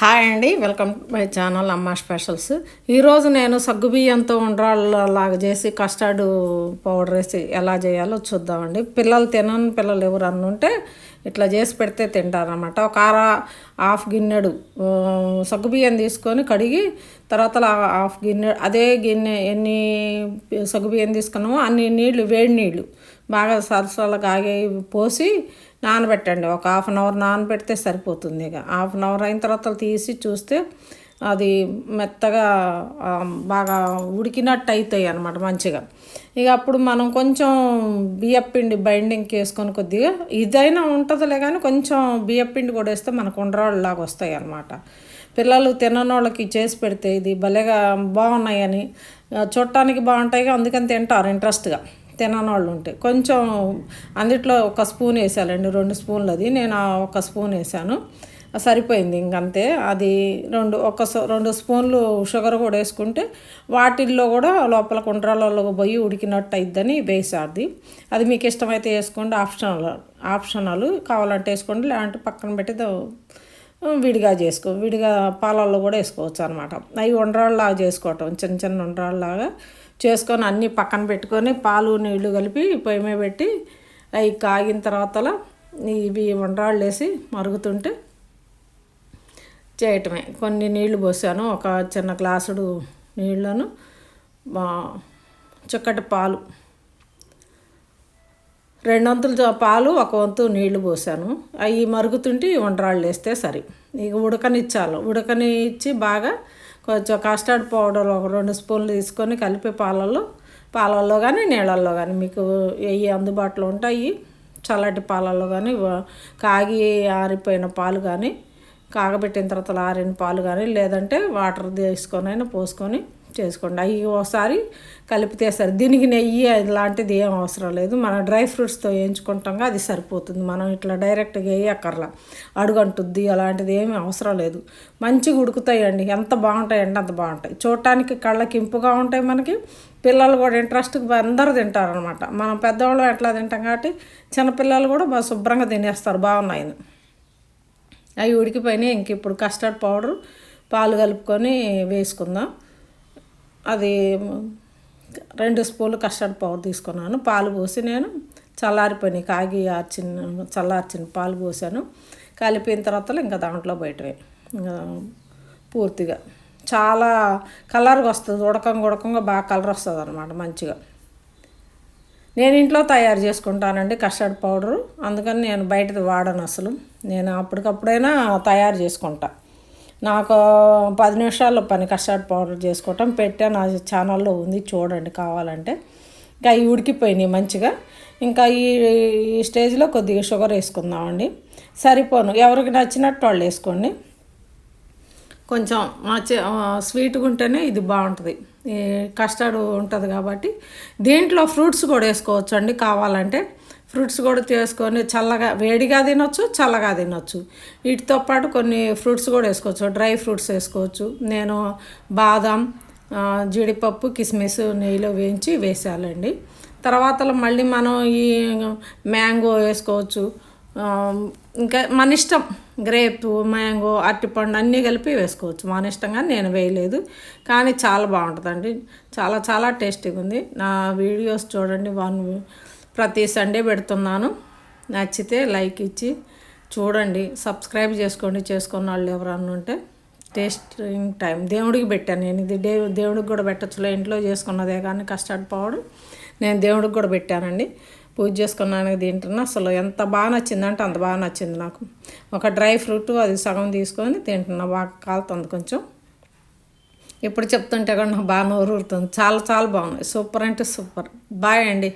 Hi అండి welcome to my channel అమ్మ specials. ఈరోజు నేను సగ్గుబియ్యంతో లాగా చేసి కస్టర్డ్ పౌడర్ వేసి ఎలా చేయాలో చూద్దామండి. పిల్లలు తినని పిల్లలు ఎవరు ఉంటే ఇట్లా చేసి పెడితే తింటారనమాట ఒక అర హాఫ్ గిన్నెడు సగ్గుబియ్యం తీసుకొని కడిగి తర్వాత హాఫ్ గిన్నె అదే గిన్నె ఎన్ని సగ్గుబియ్యం తీసుకున్నామో అన్ని నీళ్ళు వేడి నీళ్ళు బాగా సరసలు కాగే పోసి నానబెట్టండి. ఒక హాఫ్ అన్ అవర్ నానబెడితే సరిపోతుంది ఇక. హాఫ్ అన్ అవర్ అయిన తర్వాత తీసి చూస్తే అది మెత్తగా బాగా ఉడికినట్టు అవుతాయి అనమాట మంచిగా. ఇక అప్పుడు మనం కొంచెం బియ్యపిండి బైండింగ్ వేసుకొని కొద్దిగా ఇదైనా ఉంటుందిలే కానీ కొంచెం బియ్యపిండి కూడా వేస్తే మనకు ఉండరాళ్ళలాగా వస్తాయి అనమాట పిల్లలు తిననోళ్ళకి వాళ్ళకి చేసి పెడితే ఇది భలేగా బాగున్నాయని చూడటానికి బాగుంటాయి అందుకని తింటారు ఇంట్రెస్ట్గా. తినని వాళ్ళు ఉంటే. కొంచెం అందుట్లో ఒక స్పూన్ వేసాలండి రెండు స్పూన్లు అది నేను ఒక స్పూన్ వేసాను. సరిపోయింది. ఇంకంతే. అది రెండు ఒక రెండు స్పూన్లు షుగర్ కూడా వేసుకుంటే వాటిల్లో కూడా లోపల కుండ్రాలలో పోయి ఉడికినట్టు అయిద్దని బేస్ అది అది మీకు ఇష్టమైతే వేసుకోండి. ఆప్షనల్ ఆప్షనల్ కావాలంటే వేసుకోండి. లేదంటే పక్కన పెట్టి విడిగా చేసుకో విడిగా పాలల్లో కూడా వేసుకోవచ్చు అనమాట అవి ఉండ్రాళ్ళలాగా చేసుకోవటం చిన్న చిన్న ఉండ్రాళ్ళలాగా చేసుకొని అన్నీ పక్కన పెట్టుకొని పాలు నీళ్ళు కలిపి పొయ్యి మీద పెట్టి అవి కాగిన తర్వాత ఇవి ఉండ్రాళ్ళు వేసి మరుగుతుంటే చేయటమే. కొన్ని నీళ్ళు పోసాను. ఒక చిన్న గ్లాసుడు నీళ్ళను బా- చిక్కటి పాలు. రెండు వంతులు పాలు ఒక వంతు నీళ్ళు పోసాను. అవి మరుగుతుంటే ఈ వేస్తే సరి. ఇక ఉడకనిచ్చాలి. ఉడకనిచ్చి బాగా కొంచెం కస్టర్డ్ పౌడర్ ఒక రెండు స్పూన్లు తీసుకొని కలిపి పాలల్లో పాలల్లో కానీ నీళ్ళల్లో కానీ మీకు ఏవి అందుబాటులో ఉంటాయి. చల్లటి పాలల్లో కానీ కాగి ఆరిపోయిన పాలు కానీ కాగబెట్టిన తర్వాత ఆరిన పాలు కానీ లేదంటే వాటర్ తీసుకొని అయినా పోసుకొని చేసుకోండి. అవి ఒకసారి కలిపితే సరే దీనికి నెయ్యి అలాంటిది ఏం అవసరం లేదు. మనం డ్రై ఫ్రూట్స్తో వేయించుకుంటాం అది సరిపోతుంది. మనం ఇట్లా డైరెక్ట్గా వేయక్కర్లా. అడుగంటుద్ది అలాంటిది ఏమీ అవసరం లేదు. మంచిగా ఉడుకుతాయండి. ఎంత బాగుంటాయండి అంత బాగుంటాయి. చూడటానికి కళ్ళకి ఇంపుగా ఉంటాయి మనకి. పిల్లలు కూడా ఇంట్రెస్ట్గా అందరూ తింటారనమాట మనం పెద్దవాళ్ళు ఎట్లా తింటాం కాబట్టి చిన్నపిల్లలు కూడా బాగా శుభ్రంగా తినేస్తారు. బాగున్నాయని. అవి ఉడికిపోయినాయి ఇంక ఇప్పుడు కస్టర్డ్ పౌడర్ పాలు కలుపుకొని వేసుకుందాం. అది రెండు స్పూన్లు కస్టర్డ్ పౌడర్ తీసుకున్నాను. పాలు పోసి నేను చల్లారిపోయినాయి. కాగి ఆర్చిన చల్లార్చిన పాలు పోసాను. కలిపిన తర్వాత ఇంకా దాంట్లో బయటవే ఇంకా పూర్తిగా. చాలా కలర్గా వస్తుంది. ఉడకంగా ఉడకంగా బాగా కలర్ వస్తుంది అనమాట మంచిగా. నేను ఇంట్లో తయారు చేసుకుంటానండి కస్టర్డ్ పౌడరు. అందుకని నేను బయటది వాడను అసలు. నేను అప్పటికప్పుడైనా తయారు చేసుకుంటా. నాకు పది నిమిషాల్లో పని కస్టర్డ్ పౌడర్ చేసుకోవటం పెట్టా. నా ఛానల్లో ఉంది చూడండి కావాలంటే. ఇంకా ఇవి ఉడికిపోయినాయి మంచిగా. ఇంకా ఈ ఈ స్టేజ్లో కొద్దిగా షుగర్ వేసుకుందామండి. సరిపోను. ఎవరికి నచ్చినట్టు వాళ్ళు వేసుకోండి. కొంచెం స్వీట్గా ఉంటేనే ఇది బాగుంటుంది. ఈ కస్టర్డ్ ఉంటుంది కాబట్టి. దీంట్లో ఫ్రూట్స్ కూడా వేసుకోవచ్చు అండి కావాలంటే. ఫ్రూట్స్ కూడా చేసుకొని చల్లగా వేడిగా తినొచ్చు చల్లగా తినొచ్చు. వీటితో పాటు కొన్ని ఫ్రూట్స్ కూడా వేసుకోవచ్చు. డ్రై ఫ్రూట్స్ వేసుకోవచ్చు. నేను బాదం జీడిపప్పు కిస్మిస్ నెయ్యిలో వేయించి వేసాలండి. తర్వాత మళ్ళీ మనం ఈ మ్యాంగో వేసుకోవచ్చు. ఇంకా మన ఇష్టం గ్రేప్ మ్యాంగో అరటిపండు అన్నీ కలిపి వేసుకోవచ్చు. మన ఇష్టంగా నేను వేయలేదు కానీ చాలా బాగుంటుందండి. చాలా చాలా టేస్టీగా ఉంది నా వీడియోస్ చూడండి వన్ ప్రతి సండే పెడుతున్నాను. నచ్చితే లైక్ ఇచ్చి చూడండి. సబ్స్క్రైబ్ చేసుకోండి. చేసుకున్న వాళ్ళు ఎవరన్నా ఉంటే టేస్టింగ్ టైం. దేవుడికి పెట్టాను నేను. ఇది దే దేవుడికి కూడా పెట్టచ్చులే. ఇంట్లో చేసుకున్నదే కానీ కస్టర్డ్ పౌడర్ నేను దేవుడికి కూడా పెట్టానండి. పూజ చేసుకున్నాను తింటున్నా. అసలు ఎంత బాగా నచ్చిందంటే అంత బాగా నచ్చింది నాకు. ఒక డ్రై ఫ్రూట్ అది సగం తీసుకొని తింటున్నా. బాగా కాలుతుంది కొంచెం. ఇప్పుడు చెప్తుంటే కూడా నాకు బాగా నోరు ఊరుతుంది చాలా చాలా బాగున్నాయి. సూపర్ అంటే సూపర్. బాయ్ అండి.